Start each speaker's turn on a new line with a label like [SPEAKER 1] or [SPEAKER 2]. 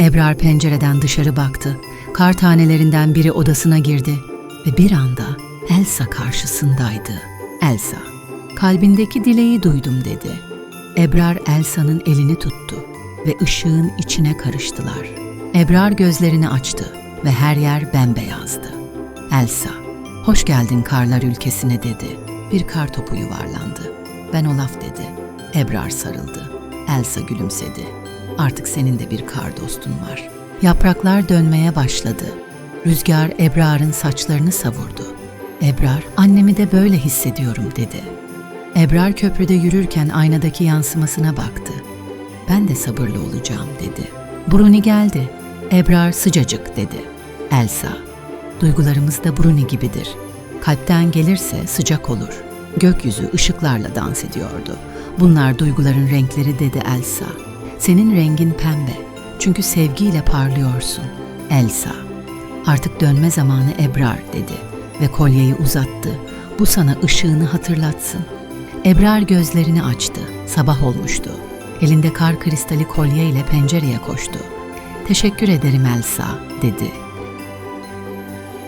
[SPEAKER 1] Ebrar pencereden dışarı baktı. Kar tanelerinden biri odasına girdi ve bir anda Elsa karşısındaydı. Elsa, kalbindeki dileği duydum dedi. Ebrar Elsa'nın elini tuttu ve ışığın içine karıştılar. Ebrar gözlerini açtı ve her yer bembeyazdı. Elsa, hoş geldin karlar ülkesine dedi. Bir kar topu yuvarlandı. Ben Olaf dedi. Ebrar sarıldı. Elsa gülümsedi. Artık senin de bir kar dostun var. Yapraklar dönmeye başladı. Rüzgar Ebrar'ın saçlarını savurdu. Ebrar, annemi de böyle hissediyorum dedi. Ebrar köprüde yürürken aynadaki yansımasına baktı. Ben de sabırlı olacağım dedi. Bruni geldi. Ebrar sıcacık dedi. Elsa, duygularımız da Bruni gibidir. Kalpten gelirse sıcak olur. Gökyüzü ışıklarla dans ediyordu. Bunlar duyguların renkleri dedi Elsa. Senin rengin pembe. Çünkü sevgiyle parlıyorsun. Elsa. Artık dönme zamanı Ebrar dedi ve kolyeyi uzattı. Bu sana ışığını hatırlatsın. Ebrar gözlerini açtı. Sabah olmuştu. Elinde kar kristali kolye ile pencereye koştu. Teşekkür ederim Elsa, dedi.